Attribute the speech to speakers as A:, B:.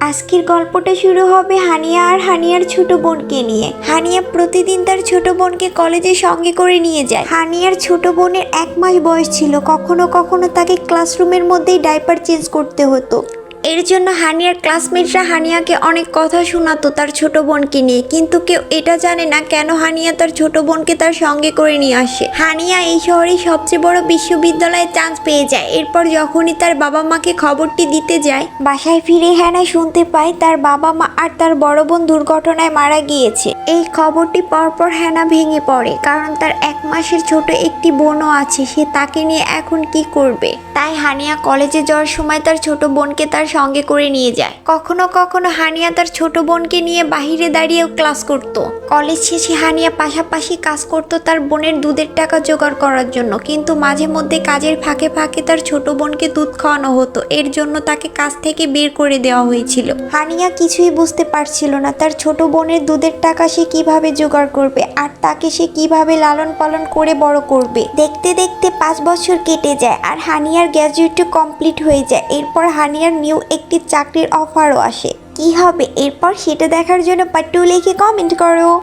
A: আজকের গল্পটা শুরু হবে হানিয়া আর হানিয়ার ছোট বোনকে নিয়ে। হানিয়া প্রতিদিন তার ছোট বোনকে কলেজে সঙ্গে করে নিয়ে যায়। হানিয়ার ছোট বোনের এক মাস বয়স ছিল, কখনো কখনো তাকে ক্লাসরুমের মধ্যেই ডাইপার চেঞ্জ করতে হতো। এর জন্য হানিয়ার ক্লাসমেটরা হানিয়াকে অনেক কথা শোনাতো তার ছোট বোনকে নিয়ে। কিন্তু কেউ এটা জানে না কেন হানিয়া তার ছোট বোনকে তার সঙ্গে করে নিয়ে আসে। হানিয়া এই শহরের সবচেয়ে বড় বিশ্ববিদ্যালয়ে চান্স পেয়ে যায়। এরপর যখনই তার বাবা মাকে খবরটি দিতে যায়, বাসায় ফিরে হ্যানা শুনতে পায় তার বাবা মা আর তার বড় বোন দুর্ঘটনায় মারা গিয়েছে। এই খবরটি পরপর হ্যানা ভেঙে পড়ে, কারণ তার এক মাসের ছোট একটি বোনও আছে, সে তাকে নিয়ে এখন কি করবে? তাই হানিয়া কলেজে যাওয়ার সময় তার ছোট বোনকে তার সঙ্গে করে নিয়ে যায়। কখনো কখনো হানিয়া তার ছোট বোনকে নিয়ে বাহিরে দাঁড়িয়েও ক্লাস করত। কলেজ শেষে হানিয়া পাশাপাশি কাজ করত তার বোনের দুধের টাকা জোগাড় করার জন্য। কিন্তু মাঝে মধ্যে কাজের ফাঁকে ফাঁকে তার ছোট বোনকে দুধ খাওয়ানো হতো। এর জন্য তাকে কাজ থেকে বের করে দেওয়া হয়েছিল। হানিয়া কিছুই বুঝতে পারছিল না তার ছোট বোনের দুধের টাকা সে কীভাবে জোগাড় করবে আর তাকে সে কীভাবে লালন পালন করে বড় করবে। দেখতে দেখতে পাঁচ বছর কেটে যায় আর হানিয়ার গ্র্যাজুয়েটও কমপ্লিট হয়ে যায়। এরপর হানিয়ার নিউ একটি চাকরির অফারও আসে। কি হবে? এরপর সেটা দেখার জন্য পাট্টু লিখে কমেন্ট করো।